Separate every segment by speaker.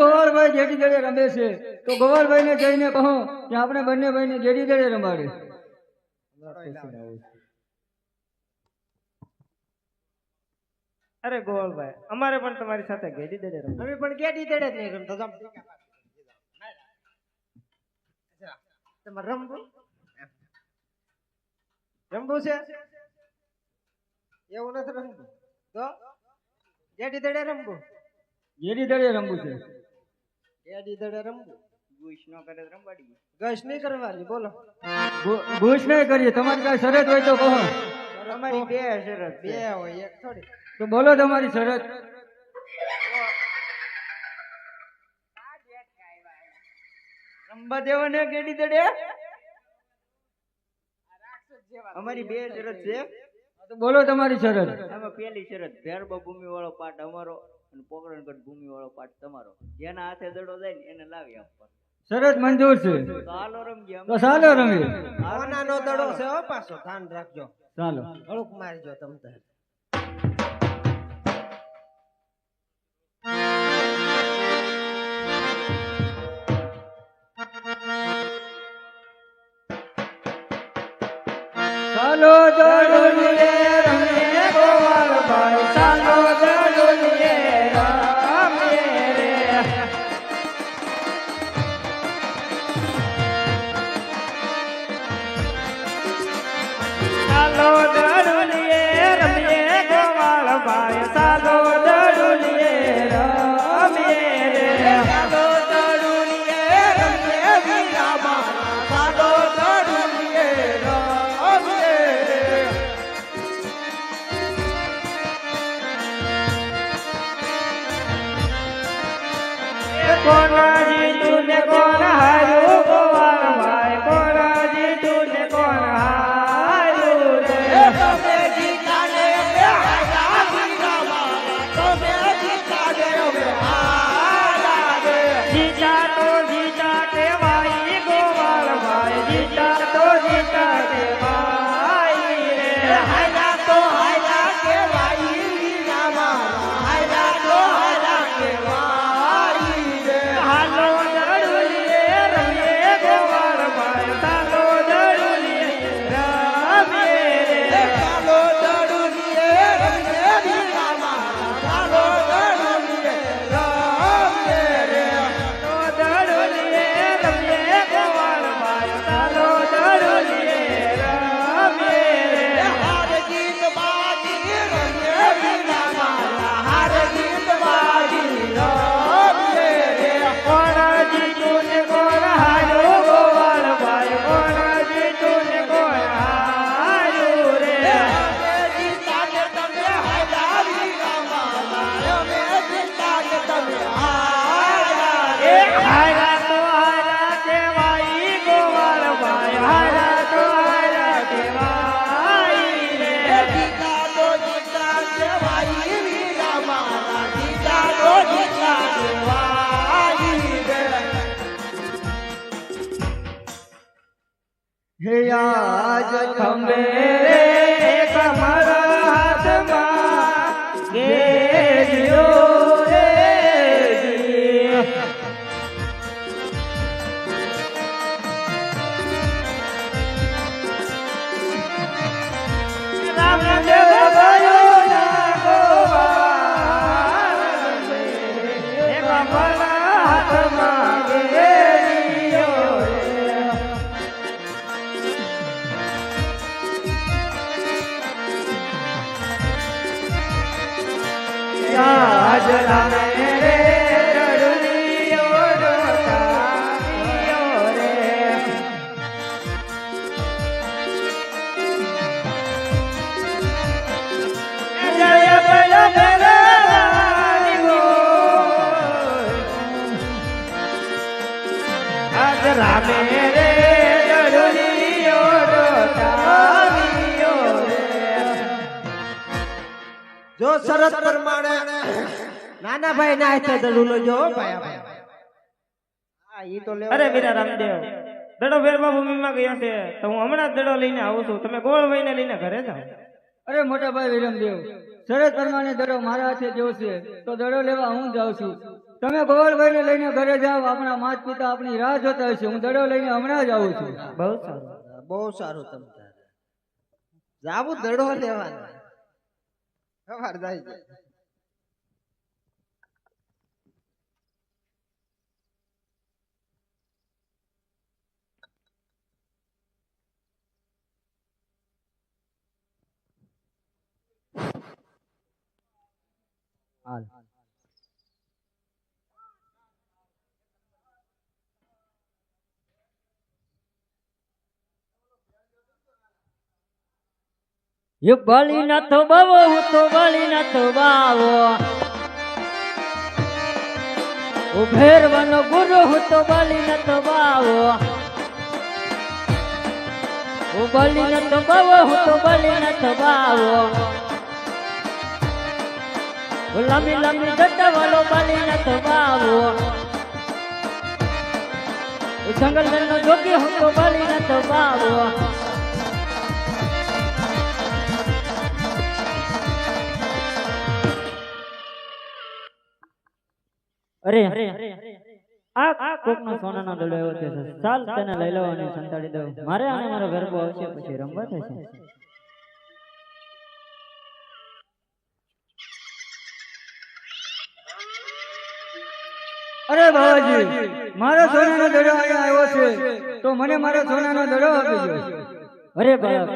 Speaker 1: ગોવાળભાઈ JD દડે રમે છે તો ગોવાળભાઈને જઈને કહો કે આપણે બંને ભાઈને જેડી દડે રમાડે
Speaker 2: અરે ગોવાળભાઈ અમારે પણ તમારી સાથે ગેડી દડે રમવું.
Speaker 3: અમે પણ કેટી દડે જ નહીં રમતો જમ તમારે રમવું? રમવું છે? એવું નથી રમવું તો? કેટી દડે રમવું.
Speaker 1: જેડી દડે રમવું છે.
Speaker 3: દડે રમવું.
Speaker 2: ગુઈશ નો કરે રંબાડી
Speaker 3: ગશ નહીં કરવાની બોલો.
Speaker 1: ઘુ- નહીં કરીએ તમારી કાંઈ શરત હોય તો કહો.
Speaker 2: અમારી બે શરત
Speaker 3: બે હોય એક થોડી.
Speaker 1: તો બોલો તમારી શરત.
Speaker 2: રમવા દેવો ને ગેડી દડે? અમારી બે શરત છે.
Speaker 1: તો બોલો તમારી શરત.
Speaker 2: આમાં પેલી શરત ભેરબા ભૂમિ વાળો પાઠ અમારો. અને પોકરણગઢ ભૂમિ વાળો પાઠ તમારો. જેના હાથે દડો જાય ને એને લાવી આપવા
Speaker 1: સરસ મંજૂર છે.
Speaker 2: તો હાલો રમજે
Speaker 1: તો ચાલો રમીએ.
Speaker 3: આનાનો દડો છે હો પાછો ધ્યાન રાખજો.
Speaker 1: ચાલો.
Speaker 3: અળુક મારજો તમ તાર
Speaker 1: ચાલો દડોલીએ
Speaker 2: કોણ જીતું ને કોણ હાર્યું
Speaker 1: હે આજ ખંભે રે કમરા હાથમાં ગેજો રે
Speaker 2: રામદેવ
Speaker 3: જો શરત પ્રમાણે. નાના ભાઈ ના હાથે દડું લેજો હો ભાઈ હા ઈ તો લેવો
Speaker 2: અરે વીરા રામદેવ દડો વેરબા ભૂમિમાં ગયો છે તો હું હમણાં જ દડો લઈને આવું છું. તમે ગોળ વહીને લઈને ઘરે જાઓ.
Speaker 1: અરે મોટા ભાઈ વિરમદેવ શરત પ્રમાણે દડો મારા હાથે જેવો છે તો દડો લેવા હું જાઉં છું. તમે ગોળ ને લઈને ઘરે જાઓ આપણા માત પિતા આપણી રાહ જોતા હશે. હું દડો લઈને હમણાં જ આવું છું.
Speaker 3: બહુ સારું. બહુ સારું તમે જાવું દડો લેવાનો. સવાર જાય છે.
Speaker 4: એ બળી નતો બાવો હું તો બળી નતો બાવો ઉભેરવાનો ભેરવાનો ગુરુ હું તો બળી નતો બાવો ઓ બળી નતો બાવો હું તો બળી નતો બાવો લંબી લંબી જટા વાળો બળી નતો બાવો જંગલ જંગલ જોગી હું તો બળી નતો બાવો અરે આ કોકનો સોનાનો દડો એવો છે. ચાલ તને લઈ લો અને સંતાડી દઉં. મારે અને મારો ગરબો આવશે પછી રમવા થશે
Speaker 1: અરે બાબાજી મારો સોનાનો દડો અહીંયા આવ્યો છે. તો મને મારો સોનાનો દડો આપી દો
Speaker 4: અરે બાપ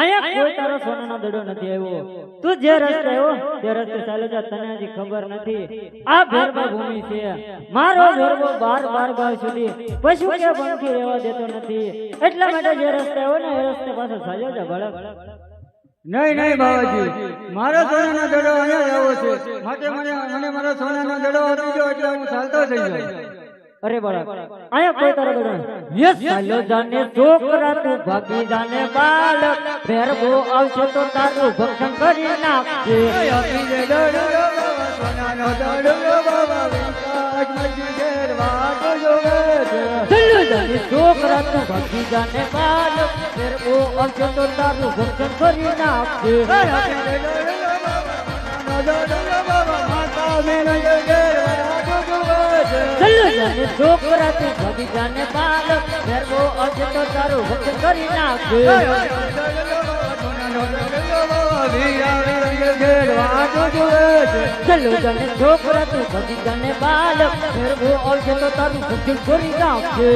Speaker 4: અહીંયા કોઈ તારો સોનાનો દડો નથી આવ્યો. તું જે રસ્તે આવ્યો તે રસ્તે ચાલે જા તને હજી ખબર નથી. આ ભેરબા ભૂમિ છે. મારો ગરબો બાર બાર ગાવ સુધી. પશુ કે પંખી રહેવા દેતો નથી. એટલા માટે જે રસ્તે આવ્યો ને એ રસ્તે પાછો ચાલ્યો જા ભડક
Speaker 1: નહીં નહીં બાબાજી મારો સોનાનો દડો અહીંયા જ આવ્યો છે. માટે મને મને મારો સોનાનો દડો આપી દો એટલે હું ચાલતો થઈ જાઉં
Speaker 4: અરે બાળક અહીંયા કોઈ તારો દડો યસ ચાલ્યો જાને છોકરા તું ભાગી જાને આવશે તો તારું ભક્ષણ કરી નાખશે
Speaker 1: આપી દે દડો બાબા, સોનાનો દડો બાબા, વિકાસ મજી ઘેર વાટો જોવે છે.
Speaker 4: જાને છોકરા તું ભાગી જાને બાલક ભેરબો આવશે તો તારું ભક્ષણ કરી નાખશે
Speaker 1: આપી દે દડો બાબા, સોનાનો દડો બાબા, માતા
Speaker 4: છોકરા તું ભાગી જાને બાલક ભેરબો આવશે તો તારું ભક્ષણ કરી નાખે. જાને છોકરા તું ભગી જાને બાલક ભેરબો આવશે તો તારું ભક્ષણ કરી નાખે.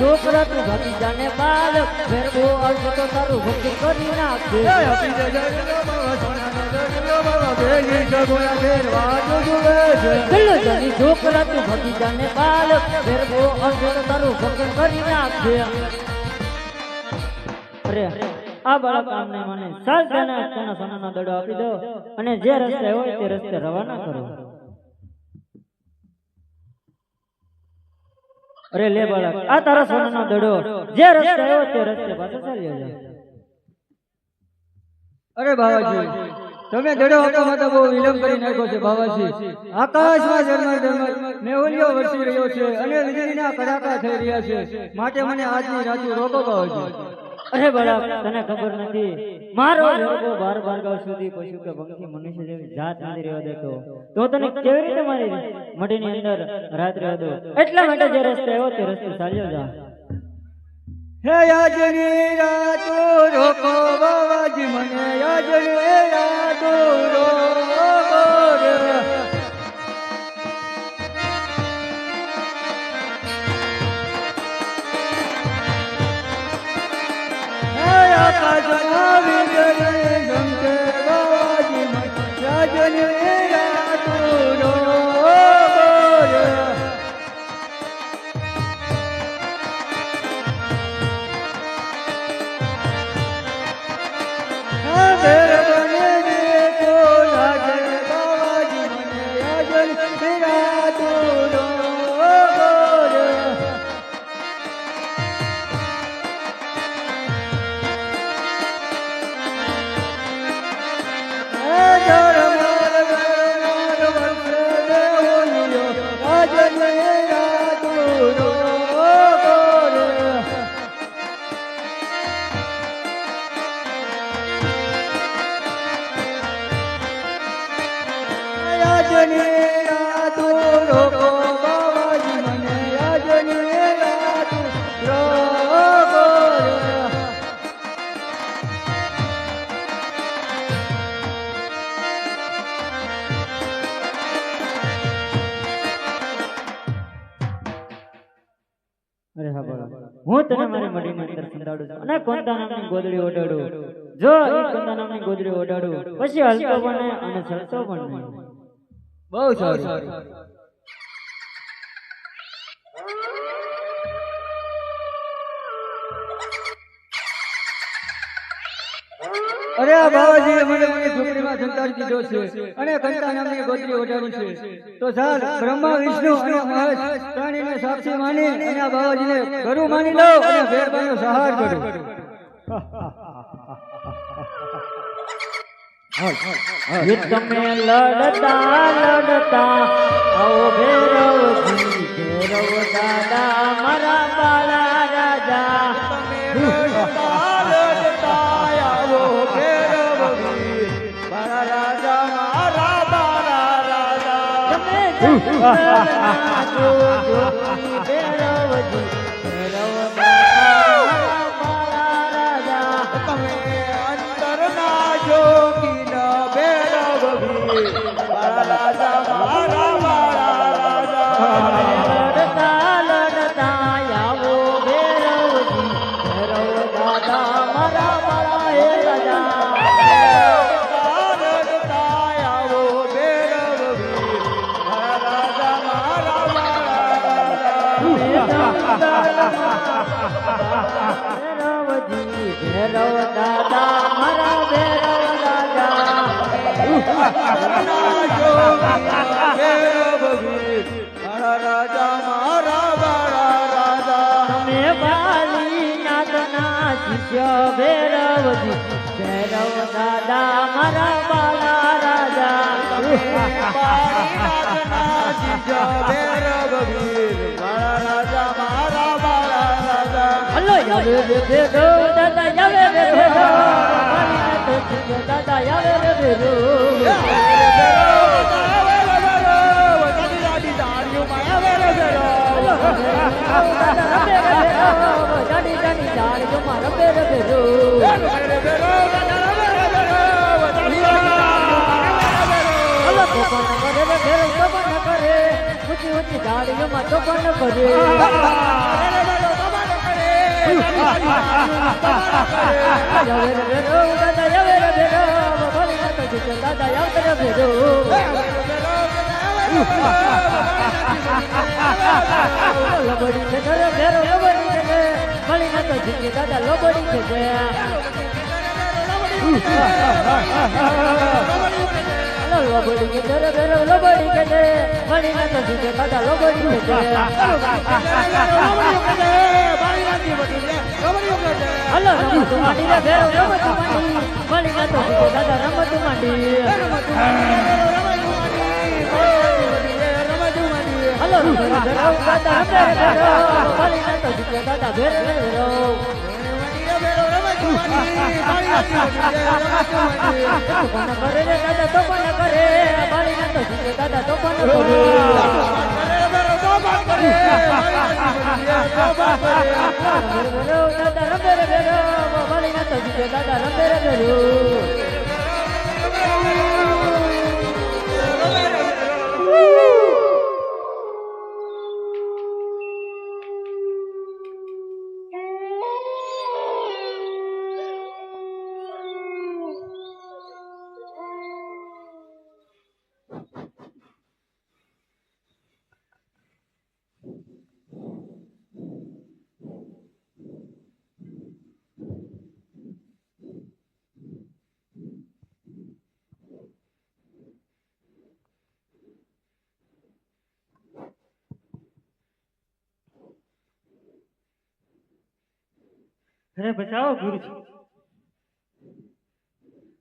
Speaker 4: છોકરા તું ભગી જાને બાલક ભેરબો આવશે તો તારું ભક્તિ કરી ચલો છોકરા તું ભાગી જાને બાલક ભેરબો આવશે તારું ભક્તિ કરી નાખશે અરે, આ બાળક આમ નહીં માને ચાલ તેને સોનાનો દડો આપી દો અને જે રસ્તે હોય તે રસ્તે રવાના કરો. અરે લે બાળક, આ તારા સોનાનો દડો જે રસ્તે હોય તે રસ્તે પાછો ચાલ્યો જા.
Speaker 1: અરે બાવાજી, તમે દડો હતો માટે બહુ વિલંબ કરી નાખ્યો છે બાવાજી. આકાશમાં ઝરમર ઝરમર મેહુલિયો વરસી રહ્યો છે અને વીજળીના કડાકા થઈ રહ્યા છે. માટે મને આજની રાતું રોકો બાબાજી
Speaker 4: અરે બરાબર તને ખબર નથી. મારો ગરબો બાર બાર ગાવ સુધી પશુ કે પંખી મનુષ્ય જેવી જાત નથી રહેવા દેતો. તો તને કેવી રીતે મારી? મઢીની અંદર રાત રહેવા દો. એટલા માટે જે રસ્તે આવ્યો તે રસ્તે ચાલ્યો જા.
Speaker 1: હે યાજની રાતો રોકો બાવાજી મને યાજની રાતો રોકો
Speaker 4: તને મારી મડીની અંદર સંતાડું અને કોંતા નામની ગોદડી ઓઢાડું. જો એ કોંતા નામની ગોદડી ઓઢાડું. પછી હલતો બને અને ચડતો પણ
Speaker 1: બહુ સારું. અરે આ બાવાજી મને મને ઝૂંપડીમાં સંતાડી દીધો છે. અને કંતા નામની ગોત્રી ઓઢાડી છે. તો ચાલ બ્રહ્મા વિષ્ણુ અને મહેશ પ્રાણીને સાક્ષી માની અને આ બાવાજીને ગરુ માની લો અને ભેરબાનો સહાર કરું
Speaker 4: તમે લડતા લડતા આવો ભૈરવજી ભેરવ દાદા મારા બાળા. તમે ભૈરવજી ભૈરવ દાદા મારા બાલા રાજા યાવે દાદા યાવે રે ભેરો રે ભેરો ઊંચી ઊંચી જાડીઓમાં તોફાન કરે યાવે રે ભેરો દાદા રે ભેરો શિષ્ય દાદા યાવે રે ભેરો લોબડી છે ઘરે ઘેરો લોબડી છે ઘરે. મળી નતો જીકે દાદા લોબડી છે. હલો, લોબડી કે ઘરે ઘેરો લોબડી કે. મળી નતો જીકે દાદા લોબડી છે હલો, રમતું માંડી રે ઘેરો રમતું માંડી દાદા, રમતું માંડી હલો દાદા મળી નતો દાદા, ભેર ઘેરો તોફાન કરે. દાદા, તો તોફાન કરે. દાદા રમે રે ઘેરો મળી નતો જીગે દાદા રમે રે અરે બચાવો ગુરુજી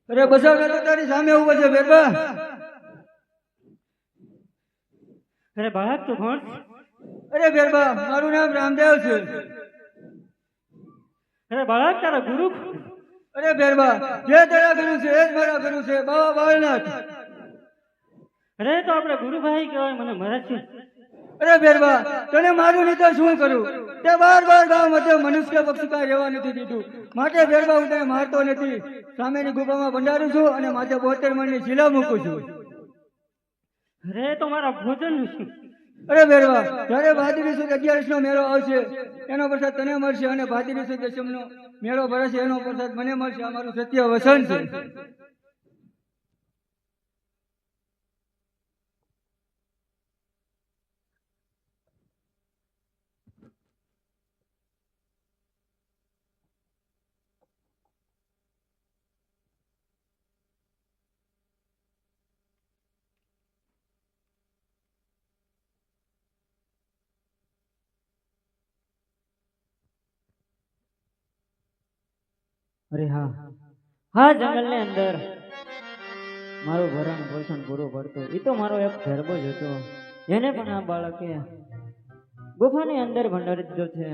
Speaker 1: અરે બચાવ તો તારી સામે ઊભો છે બેબા
Speaker 4: અરે બાળક તો કોણ?
Speaker 1: અરે બેરબા મારું નામ રામદેવ છે.
Speaker 4: અરે બાળક તારા ગુરુ?
Speaker 1: અરે બેરબા જે તારા ગુરુ છે એ જ મારા ગુરુ છે બાબા બાળનાથ
Speaker 4: અરે તો આપણે ગુરુભાઈ કહેવાય મને મહારાજ છે.
Speaker 1: અરે બેરબા તને મારું નહીં તો શું કરું? તે બાર બાર ગામ મધ્ય મનુષ્ય પક્ષી કાંઈ રહેવા નથી દીધું. માટે બેરબા હું તને મારતો નથી. સામેની ગુફામાં ભંડારું છું અને માથે બોતેર મણની શીલા મૂકું છું.
Speaker 4: અરે તો મારા ભોજન
Speaker 1: અરે બેરવા જ્યારે ભાદરી સુદ અગિયારસ નો મેળો આવશે એનો પ્રસાદ તને મળશે અને ભાદરી સુદ દશમ નો મેળો ભરાશે એનો પ્રસાદ મને મળશે. આ મારું સત્ય વસન છે.
Speaker 4: અરે હા. હા જંગલની અંદર. મારું ભરણ પોષણ પૂરું પડતું. એ તો મારો એક ધર્મ જ હતો. એને પણ આ બાળકે ગુફાની અંદર ભંડારી દીધો છે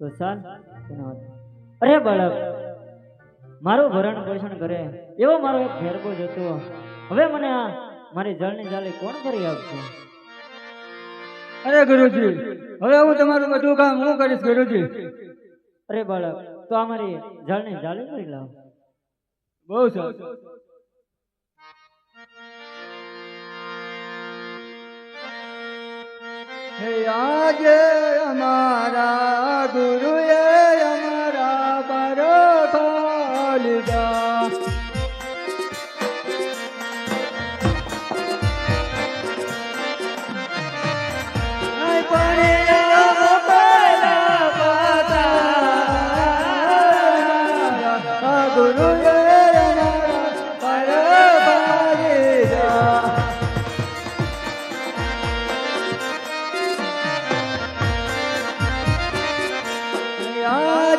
Speaker 4: તો ચાલ અરે બાળક મારું ભરણ પોષણ કરે. એવો મારો એક ગરબો જ હતો. હવે મને આ મારી જળની જાળી કોણ કરી આપશે?
Speaker 1: અરે ગુરુજી હવે હું તમારું બધું કામ હું કરીશ ગુરુજી.
Speaker 4: અરે બાળક તો અમારી મારી જળની જાળી કરી લાવ.
Speaker 1: બહુ સરસ હે આજે અમારા ગુરુએ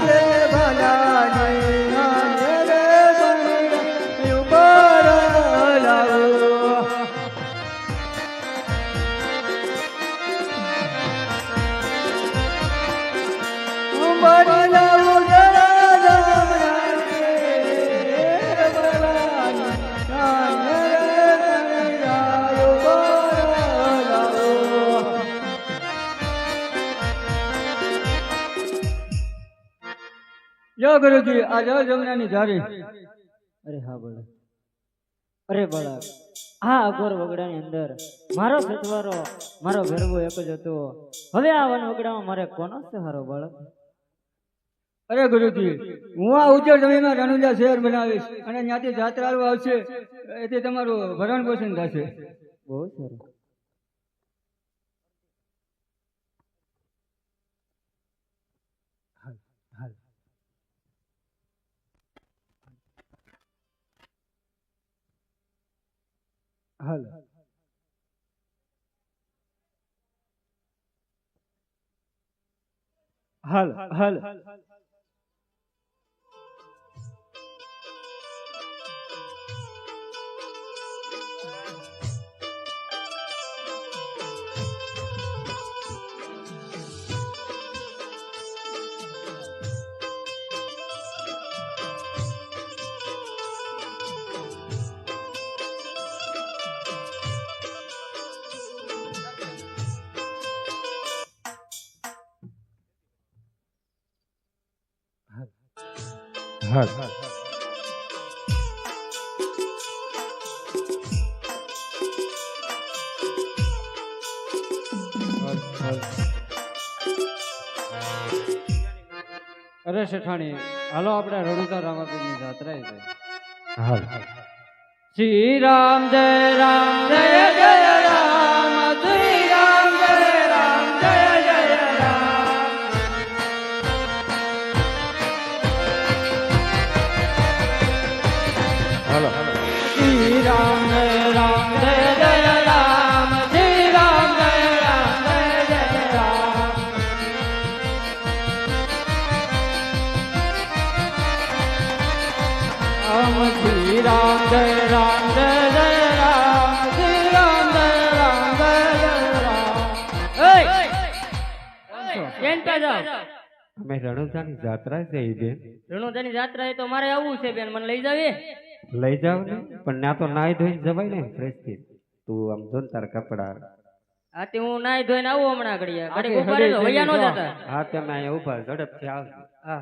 Speaker 1: આજે યો જોઈએ આ જળ જમનાની ધારે
Speaker 4: અરે હા બોલો અરે બાળક આ અઘોર વગડાની અંદર મારો સથવારો, મારો ગરબો એક જ હતો. હવે આ વન વગડામાં મારે કોનો સહારો બાળક
Speaker 1: અરે ગુરુજી, હું આ ઉજ્જળ જમીનમાં રણુજા શહેર બનાવીશ અને ત્યાંથી જાત્રાળુ આવશે. એથી તમારું ભરણ પોષણ થશે.
Speaker 4: બહુ સારું.
Speaker 1: હાલ હાલ હાલ
Speaker 5: અરે શેઠાણી હાલો આપણે રણુજા રામાપીરની જાત્રાએ છે શ્રી રામ જય રામ જય જય
Speaker 6: અમે રણુજાની જાત્રા જઈ બેન.
Speaker 4: રણોજાની જાત્રા તો મારે આવવું છે બેન. મને લઈ જાવી?
Speaker 6: લઈ જાવ ને પણ ત્યાં તો નાઈ ધોઈને જવાય ને ફ્રેશથી તું આમ જો ને તારા કપડા.
Speaker 2: આથી હું નાઈ ધોઈને આવું હમણાં ઘડીએ.
Speaker 7: આખી
Speaker 2: ઊભા રહેજો વૈયા નો જતા.
Speaker 6: હા તમે અહીંયા ઊભા ઝડપથી આવ
Speaker 7: હા.